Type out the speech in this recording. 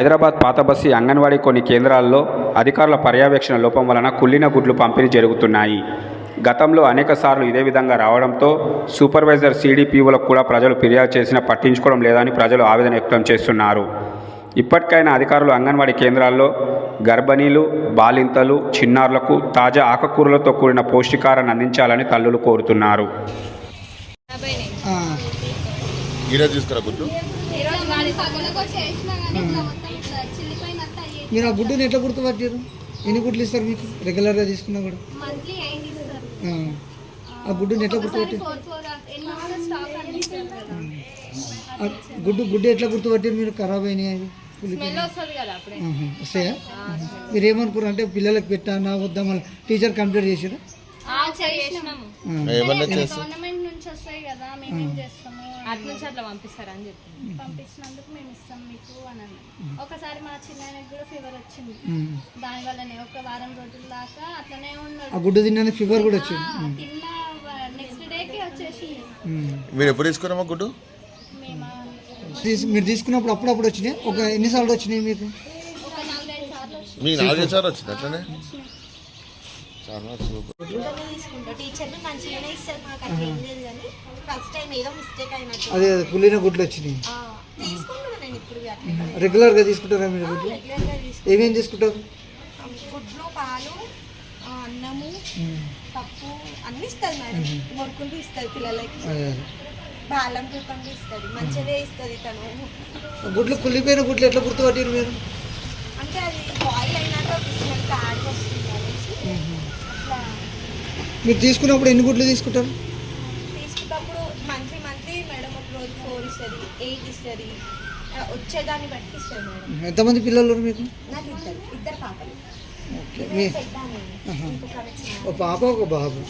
హైదరాబాద్ పాత బస్సి అంగన్వాడీ కొన్ని కేంద్రాల్లో అధికారుల పర్యవేక్షణ లోపం వలన కుళ్ళిన గుడ్లు పంపిణీ జరుగుతున్నాయి. గతంలో అనేక సార్లు ఇదే విధంగా రావడంతో సూపర్వైజర్ సీడీపీఓలకు కూడా ప్రజలు ఫిర్యాదు చేసినా పట్టించుకోవడం లేదని ప్రజలు ఆవేదన వ్యక్తం చేస్తున్నారు. ఇప్పటికైనా అధికారులు అంగన్వాడీ కేంద్రాల్లో గర్భిణీలు బాలింతలు చిన్నారులకు తాజా ఆకుకూరలతో కూడిన పౌష్టికారాన్ని అందించాలని తల్లులు కోరుతున్నారు. ఈరోజు తీసుకురా మీరు ఆ గుడ్డుని ఎట్లా గుర్తుపట్టారు ఎన్ని గుడ్లు ఇస్తారు మీకు? రెగ్యులర్గా తీసుకున్నా కూడా? ఆ, గుడ్డుని ఎట్లా గుర్తుపట్టారు గుడ్డు గుడ్డు ఎట్లా గుర్తుపట్టారు మీరు? ఖరాబ్ అయినాయి వస్తాయా? మీరు ఏమనుకున్నారు అంటే పిల్లలకు పెట్టానా వద్దా? మళ్ళీ టీచర్ కంప్లీట్ చేసారు గవర్నమెంట్ నుంచి వస్తాయి కదా మేమేం చేస్తాము అటు నుంచి అట్లా పంపిస్తారని చెప్పి పంపించినందుకు మేము ఇస్తాం మీకు అని అన్నాం ఒకసారి మా చిన్నాయనకి కూడా ఫీవర్ వచ్చింది. దాని వల్లనే ఒక వారం రోజుల దాకా అట్లనే ఉన్నాడు. ఆ గుడ్డు తిన్నానే ఫీవర్ కూడా వచ్చింది. తిన్న నెక్స్ట్ డేకి వచ్చేసి ఉమ్. మీరు ఎప్పుడు తీసుకున్నామా గుడ్డు? మీరు తీసుకున్నప్పుడు అప్పుడప్పుడు వచ్చినాయి? ఒక ఎన్నిసార్లు వచ్చినాయి మీకు? మీకు నాలుగైదు సార్లు వచ్చింది అట్లనే చాలా సూపర్. టీచర్లు మంచిగానే ఇస్తారు మాకు అట్లా ఏం లేదు కానీ ఫస్ట్ టైం ఏదో మిస్టేక్ అయినట్టు. అదే కుళ్ళిన గుడ్లు వచ్చినాయి. ఆ, తీసుకుంటున్నా నేను ఇప్పుడు అట్లా. రెగ్యులర్గా తీసుకుంటారా మీరు గుడ్లు? రెగ్యులర్గా ఏమేమి తీసుకుంటారు? గుడ్లు పాలు ఆ, అన్నము పప్పు అన్ని ఇస్తుంది మేడం. మురుకులు ఇస్తుంది పిల్లలకి. అదే అదే. బాలం రూపం ఇస్తుంది మంచిగా ఇస్తుంది తను. గుడ్లు కుళ్ళిపోయిన గుడ్లు ఎట్లా గుర్తుపట్టారు మీరు? అంటే అది బాయిల్ అయినాక స్మెల్ బ్యాడ్ వస్తుంది. మీరు తీసుకున్నప్పుడు ఎన్ని గుడ్లు తీసుకుంటారు? తీసుకున్నప్పుడు మంత్లీ మంత్లీ మేడం ఒక రోజు ఫోర్ ఇస్తుంది ఎయిట్ ఇస్తుంది వచ్చేదాన్ని బట్టి ఇస్తుంది మేడం. ఎంతమంది పిల్లలు మీకు? నాకు ఇద్దరు ఇద్దరు పాపలు. ఓకే మీ. ఒక పాప ఒక బాబు.